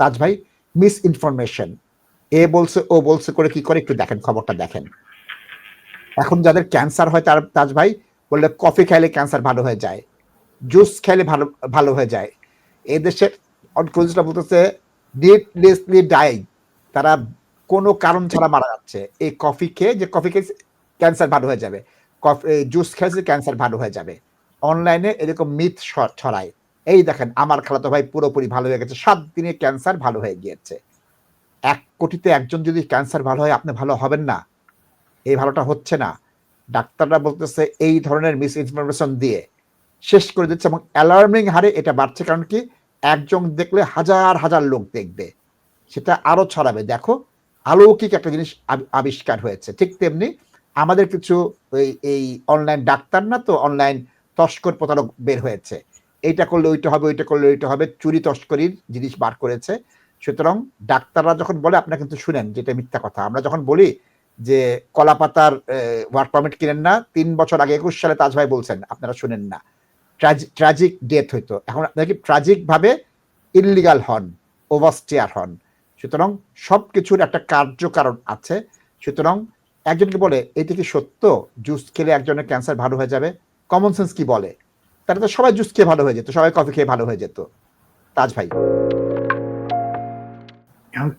তাজ ভাই miss information এ বলছে, ও বলছে করে কি করে, একটু দেখেন, খবরটা দেখেন। এখন যাদের ক্যান্সার হয় তার তাজ ভাই, বললে কফি খাইলে ক্যান্সার ভালো হয়ে যায় জুস খাইলে ভালো ভালো হয়ে যায়। এই দেশের অনকোলজিস্টরা বলতেছে নিডলেসলি ডাই তারা কোনো কারণ ছাড়া মারা যাচ্ছে। এই কফি খেয়ে যে কফি খেয়ে ক্যান্সার ভালো হয়ে যাবে। কফি জুস খেয়েছে ক্যান্সার ভালো হয়ে যাবে। অনলাইনে এরকম মিথ ছড়ায়। এই দেখেন, আমার খালাতো ভাই পুরোপুরি ভালো হয়ে গেছে, সাত দিনে ক্যান্সার ভালো হয়ে গিয়েছে। এক কোটিতে একজন যদি ক্যান্সার ভালো হয়, আপনি ভালো হবেন না। এই ভালোটা হচ্ছে না। ডাক্তাররা বলতেছে, এই ধরনের মিস ইনফরমেশন দিয়ে শেষ করে দিচ্ছে এবং অ্যালার্মিং হারে এটা বাড়ছে। কারণ কি? একজন দেখলে হাজার হাজার লোক দেখবে। সেটা আরও ছড়াবে। দেখো আলৌকিক একটা জিনিস আবি- আবিষ্কার হয়েছে। ঠিক তেমনি আমাদের কিছু এই অনলাইন ডাক্তার না তো অনলাইন তস্কর প্রতারক বের হয়েছে। এইটা করলে ওইটা হবে, ওইটা করলে ওইটা হবে, চুরি তস্করির জিনিস বার করেছে। সুতরাং ডাক্তাররা যখন বলে, আপনারা কিন্তু শুনেন যেটা মিথ্যা কথা। আমরা যখন বলি যে কলাপাতার ওয়ার্ক পারমিট কিনেন না, তিন বছর আগে একুশ সালে তাজ ভাই বলছেন, আপনারা শুনেন না। ট্রাজিক ডেথ হইতো। এখন আপনারা কি ট্রাজিক ভাবে ইলিগাল হন ওভারস্টিয়ার হন। সুতরাং সব কিছুর একটা কার্যকারণ আছে। সুতরাং একজনকে বলে, এটা কি সত্য? জুস খেলে একজনের ক্যান্সার ভালো হয়ে যাবে? কমন সেন্স কি বলে? তাহলে তো সবাই জুস খেয়ে ভালো হয়ে যেত সবাই কফি খেয়ে ভালো হয়ে যেত। তাজ ভাই।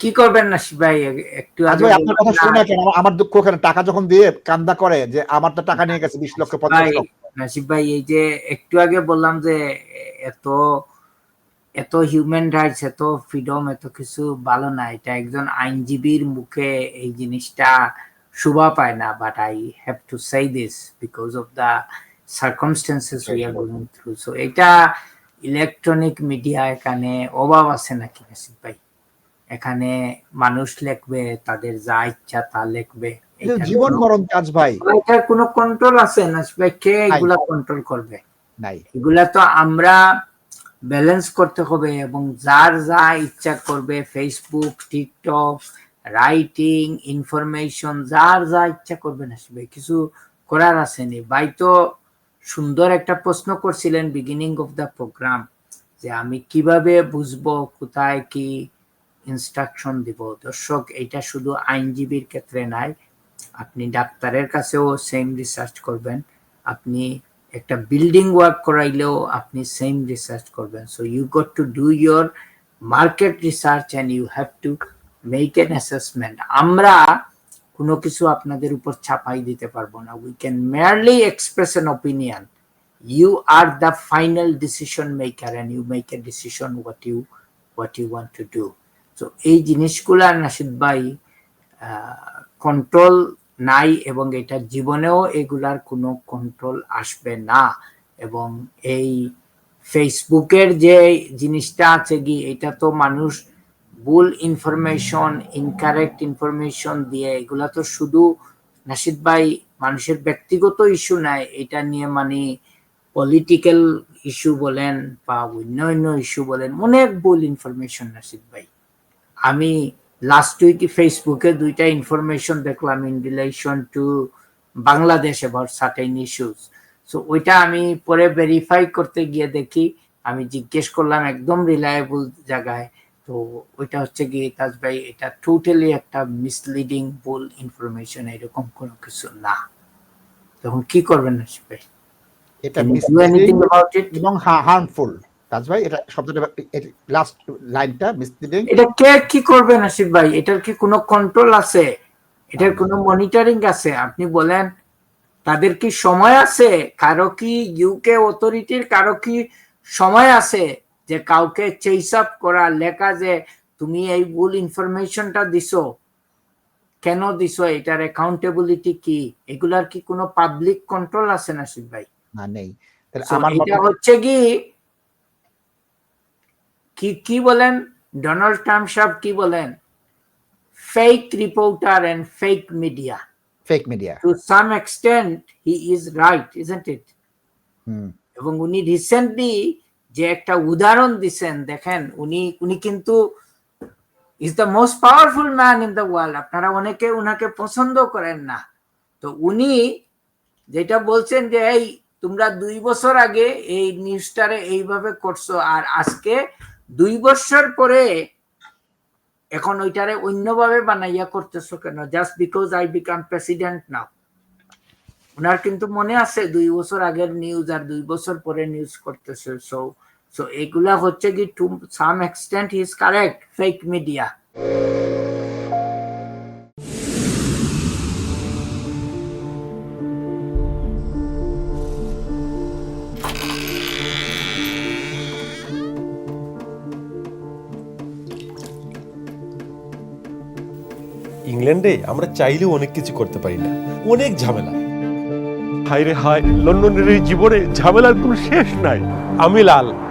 কি করবেন না ভাই? একটু আগে আপনার কথা শুনে কেন আমার- আমার দুঃখ ওখানে টাকা যখন দিয়ে কান্দা করে যে আমার তো টাকা নিয়ে গেছে বিশ লক্ষ পঞ্চাশ লক্ষ। নাসিব ভাই এই যে একটু আগে বললাম যে এত এত হিউম্যান রাইটস এত ফ্রিডম এত কিছু ভালো না। এটা একজন আইনজীবীর মুখে এই জিনিসটা শোভা পায় না but I have to say this because of the circumstances we are going through so এটা ইলেকট্রনিক মিডিয়া এখানে অভাব আছে নাকি নাসিব ভাই? এখানে মানুষ লিখবে তাদের যা ইচ্ছা তা লিখবে। জীবন মরণ কাজ ভাই। এটার কোনো কন্ট্রোল আছে নাসিব ভাই? কে এগুলা কন্ট্রোল করবে? নাই। এগুলা তো আমরা ব্যালেন্স করতে হবে এবং যার যা ইচ্ছা করবে ফেসবুক টিকটক রাইটিং ইনফরমেশন যার যা ইচ্ছা করবে না কিছু করার আসেনি ভাই তো সুন্দর একটা প্রশ্ন করছিলেন বিগিনিং অফ দ্য প্রোগ্রাম যে আমি কীভাবে বুঝব কোথায় কি ইনস্ট্রাকশন দিব? দর্শক, এটা শুধু আইনজীবীর ক্ষেত্রে নাই, আপনি ডাক্তারের কাছেও সেম রিসার্চ করবেন, আপনি একটা বিল্ডিং ওয়ার্ক করাইলেও আপনি সেম রিসার্চ করবেন। So you got to do your market research and you have to make an assessment আমরা কোনো কিছু আপনাদের উপর ছাপাই দিতে পারব না। We can merely express an opinion you are the final decision maker and you make a decision what you what you want to do তো এই জিনিসগুলা নাসিদ ভাই কন্ট্রোল নাই এবং এটা জীবনেও এগুলার কোনো কন্ট্রোল আসবে না। এবং এই ফেসবুকের যে জিনিসটা আছে কি, এটা তো মানুষ ভুল ইনফরমেশন ইনকারেক্ট ইনফরমেশন দিয়ে এগুলা তো শুধু নাসিদ ভাই মানুষের ব্যক্তিগত ইস্যু নাই, এটা নিয়ে মানে পলিটিক্যাল ইস্যু বলেন বা অন্য অন্য ইস্যু বলেন, অনেক ভুল ইনফরমেশন নাসিদ ভাই। আমি লাস্ট উইক ফেসবুকে দুইটা ইনফরমেশন দেখলাম in relation to Bangladesh about certain issues so ওইটা আমি পরে ভেরিফাই করতে গিয়ে দেখি, আমি জিজ্ঞেস করলাম একদম রিলায়েবল জায়গায়। তো ওইটা হচ্ছে কি তাজ ভাই এটা টোটালি একটা মিসলিডিং ভুল ইনফরমেশন এরকম কোনো কিছু না। তখন কি করবেন না ভাই? এটা ডু misleading অ্যাবাউট ইট এবং হার্মফুল তাজ ভাই এটা শব্দটা লাস্ট লাইনটা মিসলিডিং এটা কে কি করবে নাসির ভাই? এটার কি কোনো কন্ট্রোল আছে? এটার কোনো মনিটরিং আছে? আপনি বলেন তাদের কি সময় আছে? কারও কি ইউকে অথরিটির কারও কি সময় আছে? যে কাউকে চেস আপ করা লেখা যে তুমি এই ভুল ইনফরমেশনটা দিছো কেন দিছো এটার অ্যাকাউন্টেবিলিটি কি? এগুলার কি কোনো পাবলিক কন্ট্রোল আছে নাসির ভাই? না নেই। এটা হচ্ছে কি কি কি বলেন? ডোনাল্ড ট্রাম্প সাহেব কি বলেন? Fake reporter and fake media fake media to some extent he is right isn't it এবং উনি রিসেন্টলি যে একটা উদাহরণ দিছেন, দেখেন, উনি উনি কিন্তু is the most powerful man in the world আপনারা অনেকে উনাকে পছন্দ করেন না। তো উনি যেটা বলছেন যে, এই, তোমরা দুই বছর আগে এই নিউজটারে এইভাবে করছ, আর আজকে দুই বছর পরে এখন ওইটারে অন্যভাবে বানাইয়া করতেছো কেন? Just because I became president now ওনার কিন্তু মনে আছে, দুই বছর আগের নিউজ আর দুই বছর পরে নিউজ করতেছে। সো সো এগুলা হচ্ছে কি to some extent is correct fake media ইংল্যান্ডে আমরা চাইলেও অনেক কিছু করতে পারি না। অনেক ঝামেলা। হায় রে হায় লন্ডনের এই জীবনে ঝামেলার কোনো শেষ নাই। আমি লাল।